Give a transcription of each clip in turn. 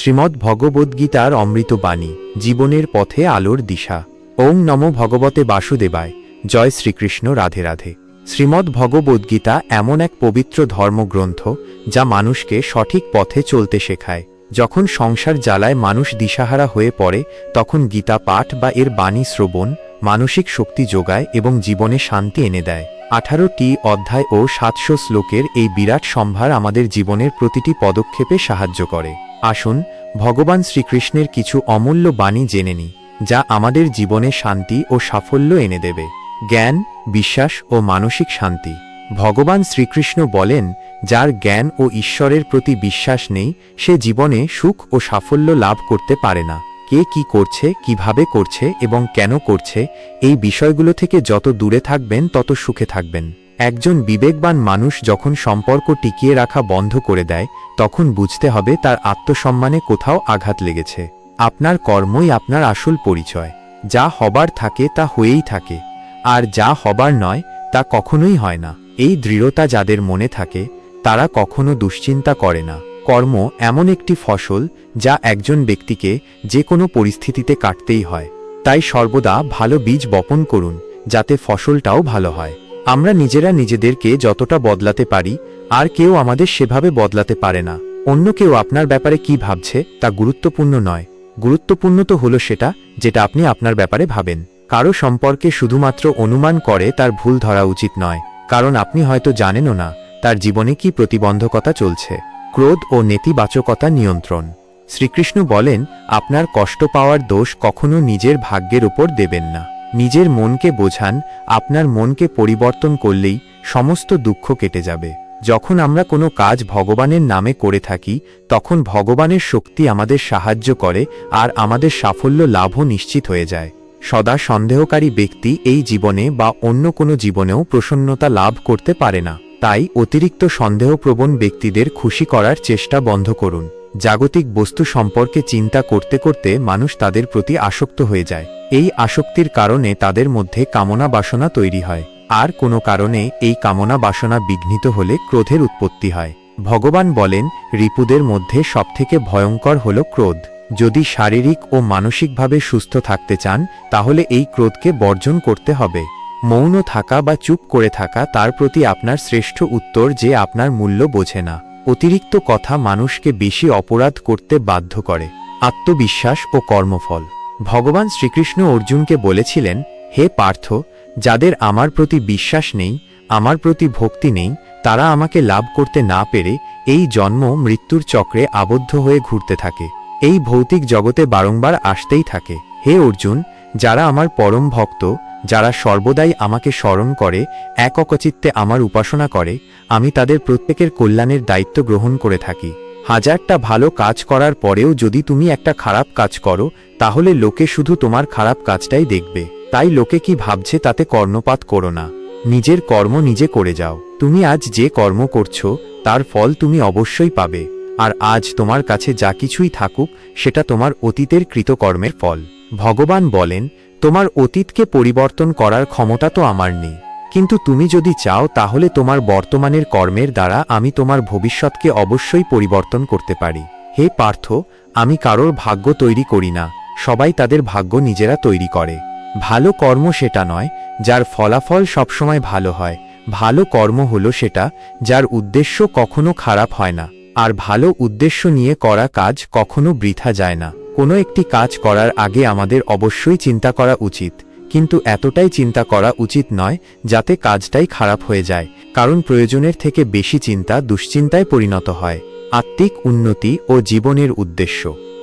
শ্রীমদ্ ভগবদ্গীতার অমৃত বাণী, জীবনের পথে আলোর দিশা। ওং নম ভগবতে বাসুদেবায়। জয় শ্রীকৃষ্ণ, রাধে রাধে। শ্রীমদ্ ভগবদ্গীতা এমন এক পবিত্র ধর্মগ্রন্থ, যা মানুষকে সঠিক পথে চলতে শেখায়। যখন সংসার জ্বালায় মানুষ দিশাহারা হয়ে পড়ে, তখন গীতা পাঠ বা এর বাণী শ্রবণ, মানসিক শক্তি যোগায় এবং জীবনে শান্তি এনে দেয়। আঠারোটি অধ্যায় ও সাতশো শ্লোকের এই বিরাট সম্ভার আমাদের জীবনের প্রতিটি পদক্ষেপে সাহায্য করে। আসুন, ভগবান শ্রীকৃষ্ণের কিছু অমূল্য বাণী জেনে নিই, যা আমাদের জীবনে শান্তি ও সাফল্য এনে দেবে। জ্ঞান, বিশ্বাস ও মানসিক শান্তি। ভগবান শ্রীকৃষ্ণ বলেন, যার জ্ঞান ও ঈশ্বরের প্রতি বিশ্বাস নেই, সে জীবনে সুখ ও সাফল্য লাভ করতে পারে না। কে কি করছে, কীভাবে করছে এবং কেন করছে, এই বিষয়গুলো থেকে যত দূরে থাকবেন তত সুখে থাকবেন। একজন বিবেকবান মানুষ যখন সম্পর্ক টিকিয়ে রাখা বন্ধ করে দেয়, তখন বুঝতে হবে তার আত্মসম্মানে কোথাও আঘাত লেগেছে। আপনার কর্মই আপনার আসল পরিচয়। যা হবার থাকে তা হয়েই থাকে। আর যা হবার নয়, তা কখনোই হয় না। এই দৃঢ়তা যাদের মনে থাকে, তারা কখনো দুশ্চিন্তা করে না। কর্ম এমন একটি ফসল যা একজন ব্যক্তিকে যে কোনো পরিস্থিতিতে কাটতেই হয়। তাই সর্বদা ভালো বীজ বপন করুন, যাতে ফসলটাও ভালো হয়। আমরা নিজেরা নিজেদেরকে যতটা বদলাতে পারি, আর কেউ আমাদের সেভাবে বদলাতে পারে না। অন্য কেউ আপনার ব্যাপারে কি ভাবছে, তা গুরুত্বপূর্ণ নয়। গুরুত্বপূর্ণ তো হলো সেটা, যেটা আপনি আপনার ব্যাপারে ভাবেন। কারও সম্পর্কে শুধুমাত্র অনুমান করে তার ভুল ধরা উচিত নয়, কারণ আপনি হয়তো জানেনও না, তার জীবনে কি প্রতিবন্ধকতা চলছে। ক্রোধ ও নেতিবাচকতা নিয়ন্ত্রণ। শ্রীকৃষ্ণ বলেন, আপনার কষ্ট পাওয়ার দোষ কখনো নিজের ভাগ্যের উপর দেবেন না। নিজের মনকে বোঝান, আপনার মনকে পরিবর্তন করলেই সমস্ত দুঃখ কেটে যাবে। যখন আমরা কোনো কাজ ভগবানের নামে করে থাকি, তখন ভগবানের শক্তি আমাদের সাহায্য করে আর আমাদের সাফল্য লাভও নিশ্চিত হয়ে যায়। সদা সন্দেহকারী ব্যক্তি এই জীবনে বা অন্য কোনো জীবনেও প্রসন্নতা লাভ করতে পারে না। তাই অতিরিক্ত সন্দেহপ্রবণ ব্যক্তিদের খুশি করার চেষ্টা বন্ধ করুন। জাগতিক বস্তু সম্পর্কে চিন্তা করতে করতে মানুষ তাদের প্রতি আসক্ত হয়ে যায়। এই আসক্তির কারণে তাদের মধ্যে কামনা বাসনা তৈরি হয়। আর কোনো কারণে এই কামনা বাসনা বিঘ্নিত হলে ক্রোধের উৎপত্তি হয়। ভগবান বলেন, রিপুদের মধ্যে সবথেকে ভয়ঙ্কর হল ক্রোধ। যদি শারীরিক ও মানসিকভাবে সুস্থ থাকতে চান, তাহলে এই ক্রোধকে বর্জন করতে হবে। মৌন থাকা বা চুপ করে থাকা তার প্রতি আপনার শ্রেষ্ঠ উত্তর যে আপনার মূল্য বোঝে না। অতিরিক্ত কথা মানুষকে বেশি অপরাধ করতে বাধ্য করে। আত্মবিশ্বাস ও কর্মফল। ভগবান শ্রীকৃষ্ণ অর্জুনকে বলেছিলেন, হে পার্থ, যাদের আমার প্রতি বিশ্বাস নেই, আমার প্রতি ভক্তি নেই, তারা আমাকে লাভ করতে না পেরে এই জন্ম মৃত্যুর চক্রে আবদ্ধ হয়ে ঘুরতে থাকে। এই ভৌতিক জগতে বারংবার আসতেই থাকে। হে অর্জুন, যারা আমার পরম ভক্ত যারা সর্বদাই আমাকে স্মরণ করে এক অকচিত্তে আমার উপাসনা করে, আমি তাদের প্রত্যেকের কল্যাণের দায়িত্ব গ্রহণ করে থাকি। হাজারটা ভালো কাজ করার পরেও যদি তুমি একটা খারাপ কাজ করো, তাহলে লোকে শুধু তোমার খারাপ কাজটাই দেখবে। তাই লোকে কি ভাবছে তাতে কর্ণপাত করো না। নিজের কর্ম নিজে করে যাও। তুমি আজ যে কর্ম করছ, তার ফল তুমি অবশ্যই পাবে। আর আজ তোমার কাছে যা কিছুই থাকুক, সেটা তোমার অতীতের কৃতকর্মের ফল। ভগবান বলেন তোমার অতীতকে পরিবর্তন করার ক্ষমতা তো আমার নেই। কিন্তু তুমি যদি চাও, তাহলে তোমার বর্তমানের কর্মের দ্বারা আমি তোমার ভবিষ্যৎকে অবশ্যই পরিবর্তন করতে পারি। হে পার্থ, আমি কারোর ভাগ্য তৈরি করি না, সবাই তাদের ভাগ্য নিজেরা তৈরি করে। ভালো কর্ম সেটা নয়, যার ফলাফল সবসময় ভালো হয়। ভালো কর্ম হলো সেটা, যার উদ্দেশ্য কখনো খারাপ হয় না, আর ভালো উদ্দেশ্য নিয়ে করা কাজ কখনো বৃথা যায় না। কোনো একটি কাজ করার আগে আমাদের অবশ্যই চিন্তা করা উচিত, কিন্তু এতটাই চিন্তা করা উচিত নয়, যাতে কাজটাই খারাপ হয়ে যায়, কারণ প্রয়োজনের থেকে বেশি চিন্তা দুশ্চিন্তায় পরিণত হয়। আত্মিক উন্নতি ও জীবনের উদ্দেশ্য।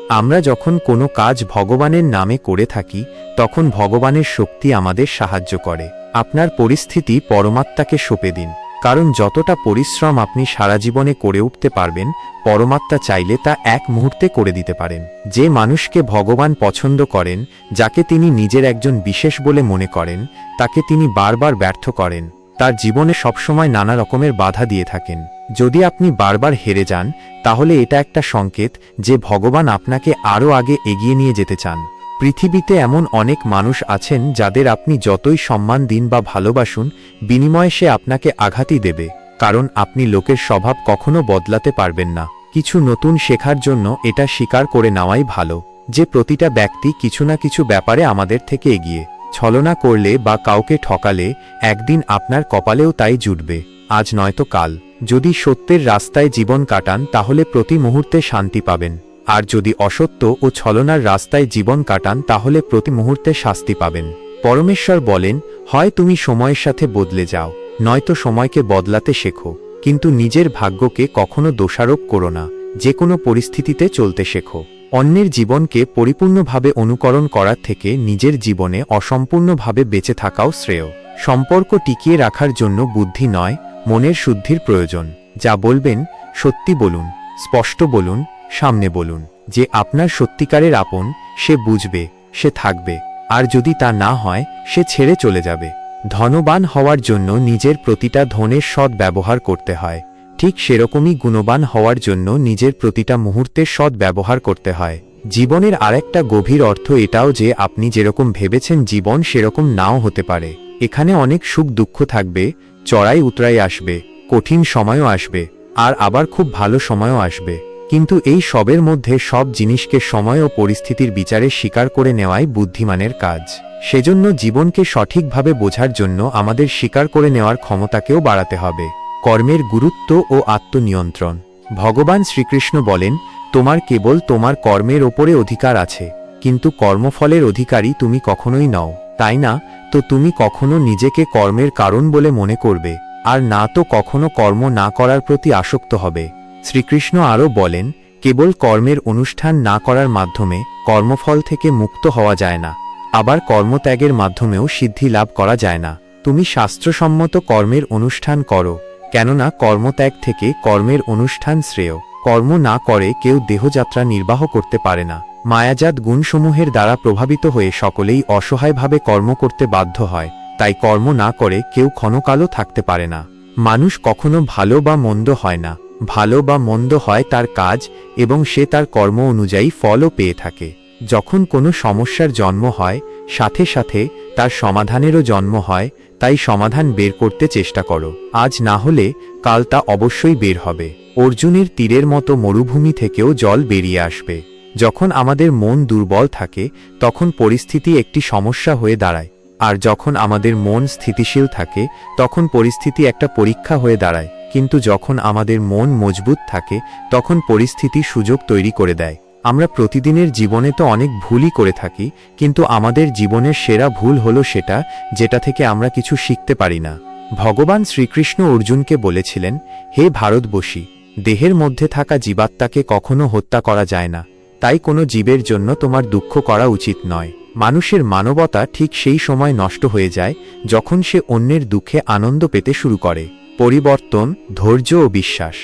আমরা যখন কোনো কাজ ভগবানের নামে করে থাকি, তখন ভগবানের শক্তি আমাদের সাহায্য করে। আপনার পরিস্থিতি পরমাত্মাকে সঁপে দিন। কারণ যতটা পরিশ্রম আপনি সারা জীবনে করে উঠতে পারবেন, পরমাত্মা চাইলে তা এক মুহূর্তে করে দিতে পারেন। যে মানুষকে ভগবান পছন্দ করেন, যাকে তিনি নিজের একজন বিশেষ বলে মনে করেন, তাকে তিনি বারবার ব্যর্থ করেন। তার জীবনে সবসময় নানা রকমের বাধা দিয়ে থাকেন। যদি আপনি বারবার হেরে যান, তাহলে এটা একটা সংকেত যে ভগবান আপনাকে আরও আগে এগিয়ে নিয়ে যেতে চান। পৃথিবীতে এমন অনেক মানুষ আছেন যাদের আপনি যতই সম্মান দিন বা ভালোবাসুন, বিনিময়ে সে আপনাকে আঘাতই দেবে, কারণ আপনি লোকের স্বভাব কখনো বদলাতে পারবেন না। কিছু নতুন শেখার জন্য এটা স্বীকার করে নেওয়াই ভালো, যে প্রতিটা ব্যক্তি কিছু না কিছু ব্যাপারে আমাদের থেকে এগিয়ে, ছলনা করলে বা কাউকে ঠকালে, একদিন আপনার কপালেও তাই জুটবে। আজ নয়তো কাল। যদি সত্যের রাস্তায় জীবন কাটান, তাহলে প্রতি মুহূর্তে শান্তি পাবেন। আর যদি অসত্য ও ছলনার রাস্তায় জীবন কাটান, তাহলে প্রতি মুহূর্তে শাস্তি পাবেন। পরমেশ্বর বলেন, হয় তুমি সময়ের সাথে বদলে যাও, নয়তো সময়কে বদলাতে শেখো, কিন্তু নিজের ভাগ্যকে কখনো দোষারোপ করো না যে কোনো পরিস্থিতিতে চলতে শেখো। অন্যের জীবনকে পরিপূর্ণভাবে অনুকরণ করার থেকে নিজের জীবনে অসম্পূর্ণভাবে বেঁচে থাকাও শ্রেয়। সম্পর্ক টিকিয়ে রাখার জন্য বুদ্ধি নয়, মনের শুদ্ধির প্রয়োজন। যা বলবেন সত্যি বলুন, স্পষ্ট বলুন সামনে বলুন, যে আপনার সত্যিকারের আপন, সে বুঝবে, সে থাকবে, আর যদি তা না হয়, সে ছেড়ে চলে যাবে। ধনবান হওয়ার জন্য নিজের প্রতিটা ধনের সৎ ব্যবহার করতে হয়। ঠিক সেরকমই গুণবান হওয়ার জন্য নিজের প্রতিটা মুহূর্তের সৎ ব্যবহার করতে হয়। জীবনের আরেকটা গভীর অর্থ এটাও যে আপনি যেরকম ভেবেছেন জীবন সেরকম নাও হতে পারে। এখানে অনেক সুখ দুঃখ থাকবে চড়াই উতরাই আসবে, কঠিন সময়ও আসবে, আর আবার খুব ভালো সময়ও আসবে। কিন্তু এই সবের মধ্যে সব জিনিসকে সময় ও পরিস্থিতির বিচারে স্বীকার করে নেওয়াই বুদ্ধিমানের কাজ। সেজন্য জীবনকে সঠিকভাবে বোঝার জন্য আমাদের স্বীকার করে নেওয়ার ক্ষমতাকেও বাড়াতে হবে। কর্মের গুরুত্ব ও আত্মনিয়ন্ত্রণ। ভগবান শ্রীকৃষ্ণ বলেন, তোমার কেবল তোমার কর্মের ওপরে অধিকার আছে, কিন্তু কর্মফলের অধিকারী তুমি কখনোই নও। তাই না? তো তুমি কখনো নিজেকে কর্মের কারণ বলে মনে করবে, আর না তো কখনো কর্ম না করার প্রতি আসক্ত হবে। শ্রীকৃষ্ণ আরও বলেন, কেবল কর্মের অনুষ্ঠান না করার মাধ্যমে কর্মফল থেকে মুক্ত হওয়া যায় না, আবার কর্মত্যাগের মাধ্যমেও সিদ্ধি লাভ করা যায় না। তুমি শাস্ত্রসম্মত কর্মের অনুষ্ঠান করো, কেননা কর্মত্যাগ থেকে কর্মের অনুষ্ঠান শ্রেয়। কর্ম না করে কেউ দেহযাত্রা নির্বাহ করতে পারে না। মায়াজাত গুণসমূহের দ্বারা প্রভাবিত হয়ে সকলেই অসহায়ভাবে কর্ম করতে বাধ্য হয়, তাই কর্ম না করে কেউ ক্ষণকালও থাকতে পারে না। মানুষ কখনো ভালো বা মন্দ হয় না। ভালো বা মন্দ হয় তার কাজ এবং সে তার কর্ম অনুযায়ী ফলও পেয়ে থাকে। যখন কোনো সমস্যার জন্ম হয়, সাথে সাথে তার সমাধানেরও জন্ম হয়, তাই সমাধান বের করতে চেষ্টা করো। আজ না হলে কাল তা অবশ্যই বের হবে। অর্জুনের তীরের মতো মরুভূমি থেকেও জল বেরিয়ে আসবে। যখন আমাদের মন দুর্বল থাকে, তখন পরিস্থিতি একটি সমস্যা হয়ে দাঁড়ায়। আর যখন আমাদের মন স্থিতিশীল থাকে, তখন পরিস্থিতি একটা পরীক্ষা হয়ে দাঁড়ায়। কিন্তু যখন আমাদের মন মজবুত থাকে, তখন পরিস্থিতি সুযোগ তৈরি করে দেয়। আমরা প্রতিদিনের জীবনে তো অনেক ভুলই করে থাকি, কিন্তু আমাদের জীবনের সেরা ভুল হলো সেটা, যেটা থেকে আমরা কিছু শিখতে পারি না। ভগবান শ্রীকৃষ্ণ অর্জুনকে বলেছিলেন, হে ভারতবশী দেহের মধ্যে থাকা জীবাত্মাকে কখনো হত্যা করা যায় না। তাই কোনো জীবের জন্য তোমার দুঃখ করা উচিত নয়। মানুষের মানবতা ঠিক সেই সময় নষ্ট হয়ে যায়, যখন সে অন্যের দুঃখে আনন্দ পেতে শুরু করে। পরিবর্তন, ধৈর্য ও বিশ্বাস।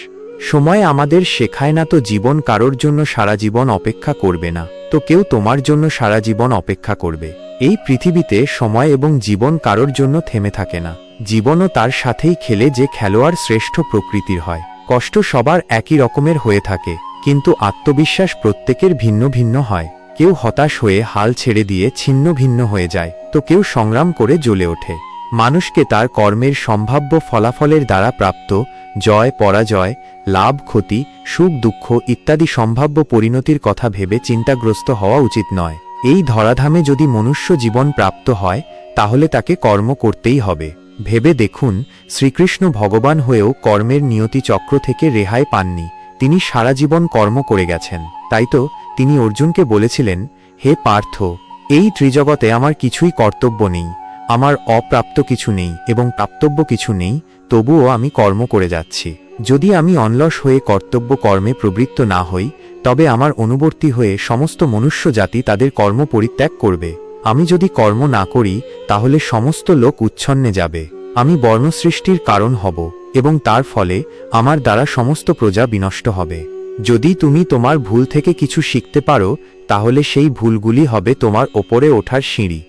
সময় আমাদের শেখায় না তো জীবন কারোর জন্য সারা জীবন অপেক্ষা করবে না, তো কেউ তোমার জন্য সারা জীবন অপেক্ষা করবে। এই পৃথিবীতে সময় এবং জীবন কারোর জন্য থেমে থাকে না। জীবনও তার সাথেই খেলে যে খেলোয়াড় শ্রেষ্ঠ প্রকৃতির হয়। কষ্ট সবার একই রকমের হয়ে থাকে, কিন্তু আত্মবিশ্বাস প্রত্যেকের ভিন্ন ভিন্ন হয়। কেউ হতাশ হয়ে হাল ছেড়ে দিয়ে ছিন্ন ভিন্ন হয়ে যায়, তো কেউ সংগ্রাম করে জ্বলে ওঠে। মানুষকে তার কর্মের সম্ভাব্য ফলাফলের দ্বারা প্রাপ্ত জয়, পরাজয়, লাভ, ক্ষতি, সুখ, দুঃখ ইত্যাদি সম্ভাব্য পরিণতির কথা ভেবে চিন্তাগ্রস্ত হওয়া উচিত নয়। এই ধরাধামে যদি মনুষ্য জীবন প্রাপ্ত হয়, তাহলে তাকে কর্ম করতেই হবে। ভেবে দেখুন, শ্রীকৃষ্ণ ভগবান হয়েও কর্মের নিয়তি চক্র থেকে রেহাই পাননি। তিনি সারা জীবন কর্ম করে গেছেন। তাই তো তিনি অর্জুনকে বলেছিলেন, হে পার্থ, এই ত্রিজগতে আমার কিছুই কর্তব্য নেই। আমার অপ্রাপ্ত কিছু নেই এবং প্রাপ্তব্য কিছু নেই, তবুও আমি কর্ম করে যাচ্ছি। যদি আমি অনলস হয়ে কর্তব্য কর্মে প্রবৃত্ত না হই, তবে আমার অনুবর্তী হয়ে সমস্ত মনুষ্য জাতি তাদের কর্ম পরিত্যাগ করবে। আমি যদি কর্ম না করি, তাহলে সমস্ত লোক উচ্ছন্নে যাবে। আমি বর্ণসৃষ্টির কারণ হব, এবং তার ফলে আমার দ্বারা সমস্ত প্রজা বিনষ্ট হবে। যদি তুমি তোমার ভুল থেকে কিছু শিখতে পারো, তাহলে সেই ভুলগুলি হবে তোমার ওপরে ওঠার সিঁড়ি।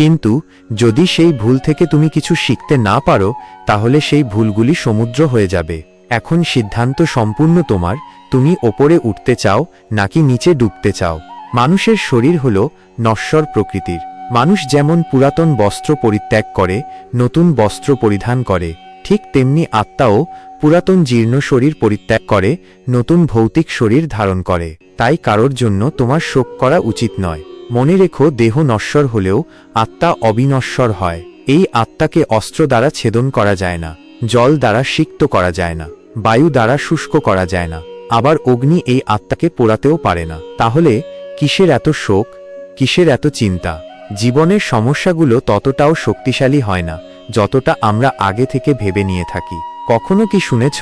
কিন্তু যদি সেই ভুল থেকে তুমি কিছু শিখতে না পারো, তাহলে সেই ভুলগুলি সমুদ্র হয়ে যাবে। এখন সিদ্ধান্ত সম্পূর্ণ তোমার। তুমি ওপরে উঠতে চাও, নাকি নিচে ডুবতে চাও? মানুষের শরীর হল নশ্বর প্রকৃতির। মানুষ যেমন পুরাতন বস্ত্র পরিত্যাগ করে, নতুন বস্ত্র পরিধান করে, ঠিক তেমনি আত্মাও পুরাতন জীর্ণ শরীর পরিত্যাগ করে, নতুন ভৌতিক শরীর ধারণ করে। তাই কারোর জন্য তোমার শোক করা উচিত নয়। মনে রেখো দেহ নশ্বর হলেও আত্মা অবিনশ্বর হয়। এই আত্মাকে অস্ত্র দ্বারা ছেদন করা যায় না, জল দ্বারা সিক্ত করা যায় না, বায়ু দ্বারা শুষ্ক করা যায় না। আবার অগ্নি এই আত্মাকে পোড়াতেও পারে না। তাহলে কিসের এত শোক, কিসের এত চিন্তা? জীবনের সমস্যাগুলো ততটাও শক্তিশালী হয় না, যতটা আমরা আগে থেকে ভেবে নিয়ে থাকি। কখনো কি শুনেছ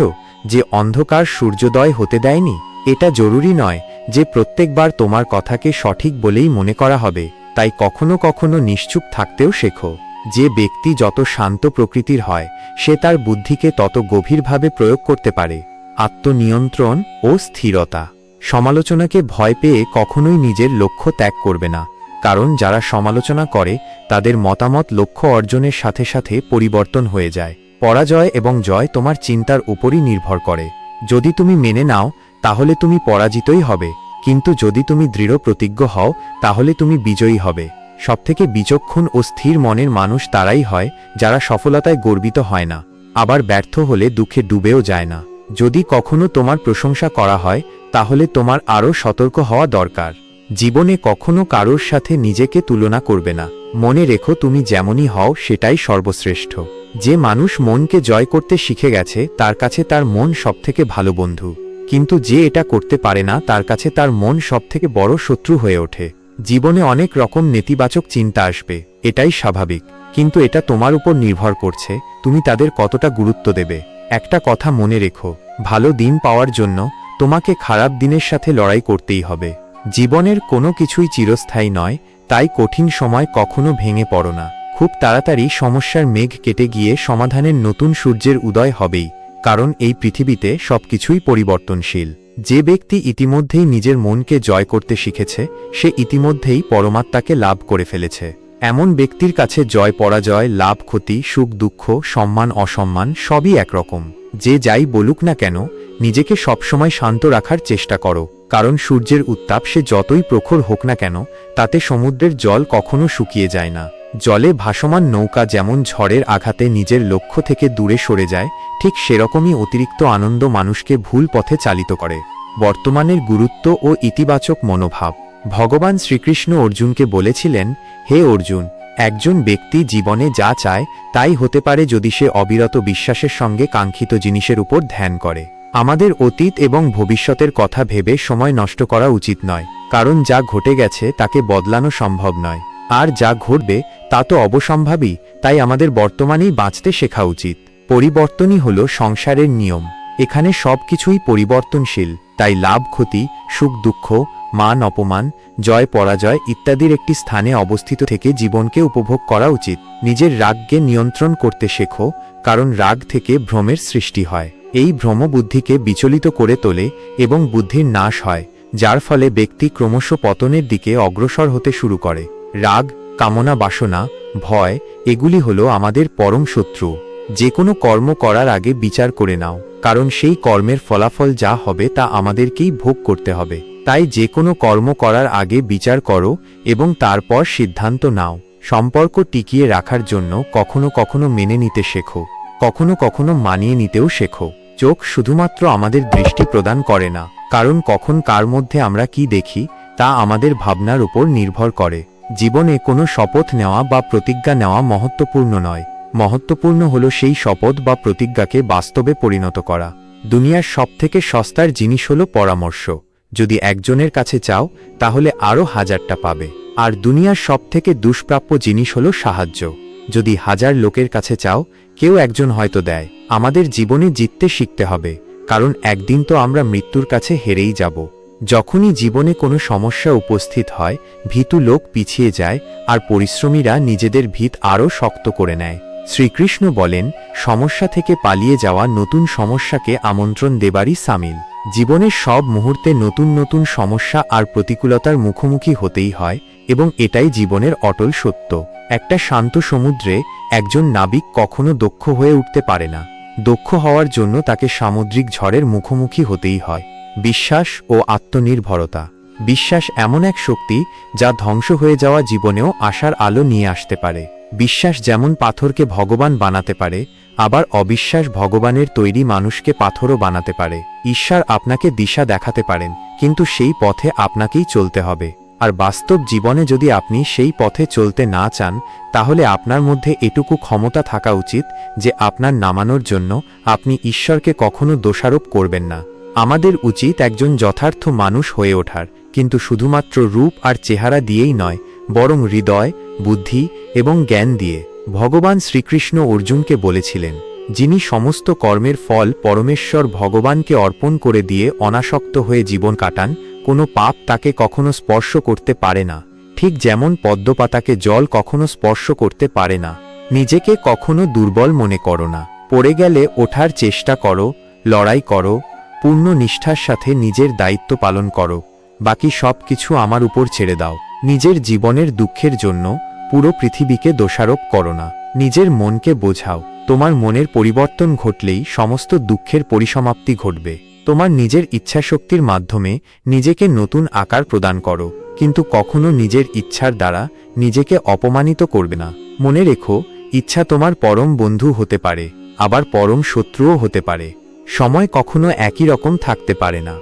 যে অন্ধকার সূর্যোদয় হতে দেয়নি? এটা জরুরি নয় যে প্রত্যেকবার তোমার কথাকে সঠিক বলেই মনে করা হবে, তাই কখনো কখনো নিশ্চুপ থাকতেও শেখো। যে ব্যক্তি যত শান্ত প্রকৃতির হয়, সে তার বুদ্ধিকে তত গভীরভাবে প্রয়োগ করতে পারে। আত্মনিয়ন্ত্রণ ও স্থিরতা। সমালোচনাকে ভয় পেয়ে কখনোই নিজের লক্ষ্য ত্যাগ করবে না, কারণ যারা সমালোচনা করে, তাদের মতামত লক্ষ্য অর্জনের সাথে সাথে পরিবর্তন হয়ে যায়। পরাজয় এবং জয় তোমার চিন্তার উপরই নির্ভর করে। যদি তুমি মেনে নাও তাহলে তুমি পরাজিতই হবে। কিন্তু যদি তুমি দৃঢ় প্রতিজ্ঞ হও, তাহলে তুমি বিজয়ী হবে। সবথেকে বিচক্ষণ ও স্থির মনের মানুষ তারাই হয়, যারা সফলতায় গর্বিত হয় না। আবার ব্যর্থ হলে দুঃখে ডুবেও যায় না। যদি কখনো তোমার প্রশংসা করা হয়, তাহলে তোমার আরও সতর্ক হওয়া দরকার। জীবনে কখনো কারোর সাথে নিজেকে তুলনা করবে না। মনে রেখো তুমি যেমনই হও, সেটাই সর্বশ্রেষ্ঠ। যে মানুষ মনকে জয় করতে শিখে গেছে, তার কাছে তার মন সবথেকে ভালো বন্ধু। কিন্তু যে এটা করতে পারে না, তার কাছে তার মন সবথেকে বড় শত্রু হয়ে ওঠে। জীবনে অনেক রকম নেতিবাচক চিন্তা আসবে, এটাই স্বাভাবিক। কিন্তু এটা তোমার উপর নির্ভর করছে, তুমি তাদের কতটা গুরুত্ব দেবে। একটা কথা মনে রেখো, ভালো দিন পাওয়ার জন্য তোমাকে খারাপ দিনের সাথে লড়াই করতেই হবে। জীবনের কোনো কিছুই চিরস্থায়ী নয়, তাই কঠিন সময় কখনো ভেঙে পড়ো না। খুব তাড়াতাড়ি সমস্যার মেঘ কেটে গিয়ে সমাধানের নতুন সূর্যের উদয় হবেই। কারণ এই পৃথিবীতে সবকিছুই পরিবর্তনশীল। যে ব্যক্তি ইতিমধ্যেই নিজের মনকে জয় করতে শিখেছে, সে ইতিমধ্যেই পরমাত্মাকে লাভ করে ফেলেছে। এমন ব্যক্তির কাছে জয়, পরাজয়, লাভ, ক্ষতি, সুখ, দুঃখ, সম্মান, অসম্মান সবই একরকম। যে যাই বলুক না কেন, নিজেকে সবসময় শান্ত রাখার চেষ্টা করো। কারণ সূর্যের উত্তাপ সে যতই প্রখর হোক না কেন, তাতে সমুদ্রের জল কখনো শুকিয়ে যায় না। জলে ভাসমান নৌকা যেমন ঝড়ের আঘাতে নিজের লক্ষ্য থেকে দূরে সরে যায়, ঠিক সেরকমই অতিরিক্ত আনন্দ মানুষকে ভুল পথে চালিত করে। বর্তমানের গুরুত্ব ও ইতিবাচক মনোভাব। ভগবান শ্রীকৃষ্ণ অর্জুনকে বলেছিলেন, হে অর্জুন, একজন ব্যক্তি জীবনে যা চায়, তাই হতে পারে যদি সে অবিরত বিশ্বাসের সঙ্গে কাঙ্ক্ষিত জিনিসের উপর ধ্যান করে। আমাদের অতীত এবং ভবিষ্যতের কথা ভেবে সময় নষ্ট করা উচিত নয়, কারণ যা ঘটে গেছে তাকে বদলানো সম্ভব নয়। আর যা ঘটবে, তা তো অবসম্ভাবী, তাই আমাদের বর্তমানেই বাঁচতে শেখা উচিত। পরিবর্তনই হল সংসারের নিয়ম। এখানে সব কিছুই পরিবর্তনশীল, তাই লাভ, ক্ষতি, সুখ, দুঃখ, মান, অপমান, জয়, পরাজয় ইত্যাদির একটি স্থানে অবস্থিত থেকে জীবনকে উপভোগ করা উচিত। নিজের রাগকে নিয়ন্ত্রণ করতে শেখো, কারণ রাগ থেকে ভ্রমের সৃষ্টি হয়। এই ভ্রম বুদ্ধিকে বিচলিত করে তোলে এবং বুদ্ধির নাশ হয়, যার ফলে ব্যক্তি ক্রমশ পতনের দিকে অগ্রসর হতে শুরু করে। রাগ, কামনা, বাসনা, ভয়, এগুলি হলো আমাদের পরম শত্রু। যে কোনো কর্ম করার আগে বিচার করে নাও, কারণ সেই কর্মের ফলাফল যা হবে তা আমাদেরকেই ভোগ করতে হবে। তাই যে কোনো কর্ম করার আগে বিচার করো এবং তারপর সিদ্ধান্ত নাও। সম্পর্ক টিকিয়ে রাখার জন্য কখনো কখনো মেনে নিতে শেখো, কখনো কখনো মানিয়ে নিতেও শেখো। চোখ শুধুমাত্র আমাদের দৃষ্টি প্রদান করে না, কারণ কখন কার মধ্যে আমরা কি দেখি, তা আমাদের ভাবনার উপর নির্ভর করে। জীবনে কোনো শপথ নেওয়া বা প্রতিজ্ঞা নেওয়া মহত্বপূর্ণ নয়। মহত্বপূর্ণ হল সেই শপথ বা প্রতিজ্ঞাকে বাস্তবে পরিণত করা। দুনিয়ার সবথেকে সস্তার জিনিস হল পরামর্শ। যদি একজনের কাছে চাও, তাহলে আরও হাজারটা পাবে। আর দুনিয়ার সবথেকে দুষ্প্রাপ্য জিনিস হল সাহায্য। যদি হাজার লোকের কাছে চাও, কেউ একজন হয়তো দেয়। আমাদের জীবনে জিততে শিখতে হবে, কারণ একদিন তো আমরা মৃত্যুর কাছে হেরেই যাব। যখনই জীবনে কোনো সমস্যা উপস্থিত হয়, ভীতু লোক পিছিয়ে যায় আর পরিশ্রমীরা নিজেদের ভিত আরও শক্ত করে নেয়। শ্রীকৃষ্ণ বলেন, সমস্যা থেকে পালিয়ে যাওয়া নতুন সমস্যাকে আমন্ত্রণ দেবারই সামিল। জীবনের সব মুহূর্তে নতুন নতুন সমস্যা আর প্রতিকূলতার মুখোমুখি হতেই হয় এবং এটাই জীবনের অটল সত্য। একটা শান্ত সমুদ্রে একজন নাবিক কখনো দক্ষ হয়ে উঠতে পারে না। দক্ষ হওয়ার জন্য তাকে সামুদ্রিক ঝড়ের মুখোমুখি হতেই হয়। বিশ্বাস ও আত্মনির্ভরতা। বিশ্বাস এমন এক শক্তি যা ধ্বংস হয়ে যাওয়া জীবনেও আশার আলো নিয়ে আসতে পারে। বিশ্বাস যেমন পাথরকে ভগবান বানাতে পারে, আবার অবিশ্বাস ভগবানের তৈরি মানুষকে পাথরও বানাতে পারে। ঈশ্বর আপনাকে দিশা দেখাতে পারেন, কিন্তু সেই পথে আপনাকেই চলতে হবে। আর বাস্তব জীবনে যদি আপনি সেই পথে চলতে না চান, তাহলে আপনার মধ্যে এটুকু ক্ষমতা থাকা উচিত যে আপনার নামানোর জন্য আপনি ঈশ্বরকে কখনো দোষারোপ করবেন না। আমাদের উচিত একজন যথার্থ মানুষ হয়ে ওঠার, কিন্তু শুধুমাত্র রূপ আর চেহারা দিয়েই নয়, বরং হৃদয়, বুদ্ধি এবং জ্ঞান দিয়ে। ভগবান শ্রীকৃষ্ণ অর্জুনকে বলেছিলেন, যিনি সমস্ত কর্মের ফল পরমেশ্বর ভগবানকে অর্পণ করে দিয়ে অনাসক্ত হয়ে জীবন কাটান, কোনো পাপ তাকে কখনো স্পর্শ করতে পারে না। ঠিক যেমন পদ্মপাতাকে জল কখনো স্পর্শ করতে পারে না। নিজেকে কখনো দুর্বল মনে করো না। পড়ে গেলে ওঠার চেষ্টা করো, লড়াই করো পূর্ণ নিষ্ঠার সাথে নিজের দায়িত্ব পালন করো। বাকি সব কিছু আমার উপর ছেড়ে দাও। নিজের জীবনের দুঃখের জন্য পুরো পৃথিবীকে দোষারোপ করো না। নিজের মনকে বোঝাও। তোমার মনের পরিবর্তন ঘটলেই সমস্ত দুঃখের পরিসমাপ্তি ঘটবে। তোমার নিজের ইচ্ছাশক্তির মাধ্যমে নিজেকে নতুন আকার প্রদান করো। কিন্তু কখনো নিজের ইচ্ছার দ্বারা নিজেকে অপমানিত করবে না। মনে রেখো, ইচ্ছা তোমার পরম বন্ধু হতে পারে, আবার পরম শত্রুও হতে পারে। সময় কখনো একই রকম থাকতে পারে না।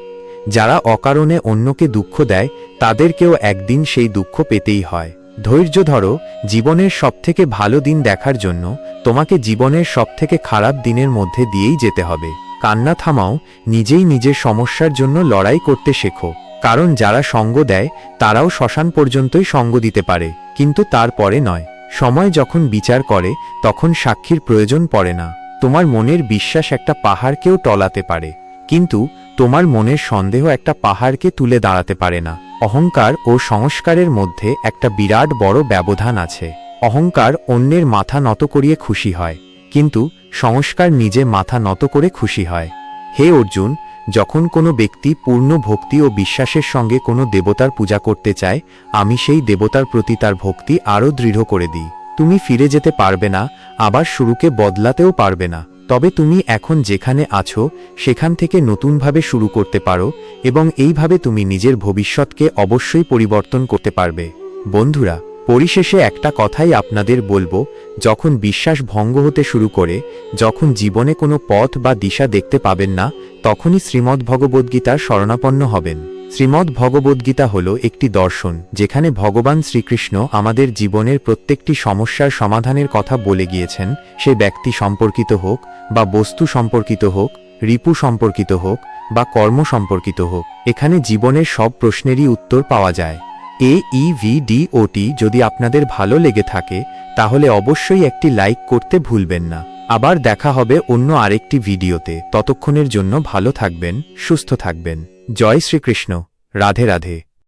যারা অকারণে অন্যকে দুঃখ দেয়, তাদেরকেও একদিন সেই দুঃখ পেতেই হয়। ধৈর্য ধরো, জীবনের সবথেকে ভালো দিন দেখার জন্য তোমাকে জীবনের সবথেকে খারাপ দিনের মধ্যে দিয়েই যেতে হবে। কান্না থামাও, নিজেই নিজের সমস্যার জন্য লড়াই করতে শেখো। কারণ যারা সঙ্গ দেয়, তারাও শ্মশান পর্যন্তই সঙ্গ দিতে পারে, কিন্তু তারপরে নয়। সময় যখন বিচার করে, তখন সাক্ষীর প্রয়োজন পড়ে না। তোমার মনের বিশ্বাস একটা পাহাড়কেও টলাতে পারে, কিন্তু তোমার মনের সন্দেহ একটা পাহাড়কে তুলে দাঁড়াতে পারে না। অহংকার ও সংস্কারের মধ্যে একটা বিরাট বড় ব্যবধান আছে। অহংকার অন্যের মাথা নত করিয়ে খুশি হয়, কিন্তু সংস্কার নিজে মাথা নত করে খুশি হয়। হে অর্জুন, যখন কোনো ব্যক্তি পূর্ণ ভক্তি ও বিশ্বাসের সঙ্গে কোনো দেবতার পূজা করতে চায়, আমি সেই দেবতার প্রতি তার ভক্তি আরও দৃঢ় করে দিই। তুমি ফিরে যেতে পারবে না, আবার শুরুকে বদলাতেও পারবে না। তবে তুমি এখন যেখানে আছো, সেখান থেকে নতুনভাবে শুরু করতে পারো এবং এইভাবে তুমি নিজের ভবিষ্যৎকে অবশ্যই পরিবর্তন করতে পারবে। বন্ধুরা, পরিশেষে একটা কথাই আপনাদের বলব, যখন বিশ্বাস ভঙ্গ হতে শুরু করে, যখন জীবনে কোনো পথ বা দিশা দেখতে পাবেন না, তখনই শ্রীমদ্ ভগবদ্গীতার শরণাপন্ন হবেন। শ্রীমদ্ ভগবদ্গীতা হল একটি দর্শন, যেখানে ভগবান শ্রীকৃষ্ণ আমাদের জীবনের প্রত্যেকটি সমস্যার সমাধানের কথা বলে গিয়েছেন, সে ব্যক্তি সম্পর্কিত হোক, বা বস্তু সম্পর্কিত হোক, রিপু সম্পর্কিত হোক, বা কর্ম সম্পর্কিত হোক, এখানে জীবনের সব প্রশ্নেরই উত্তর পাওয়া যায়। এ, ই ভি ডি ওটি যদি আপনাদের ভালো লেগে থাকে, তাহলে অবশ্যই একটি লাইক করতে ভুলবেন না। আবার দেখা হবে অন্য আরেকটি ভিডিওতে। ততক্ষণের জন্য ভালো থাকবেন, সুস্থ থাকবেন। জয় শ্রীকৃষ্ণ। রাধে রাধে।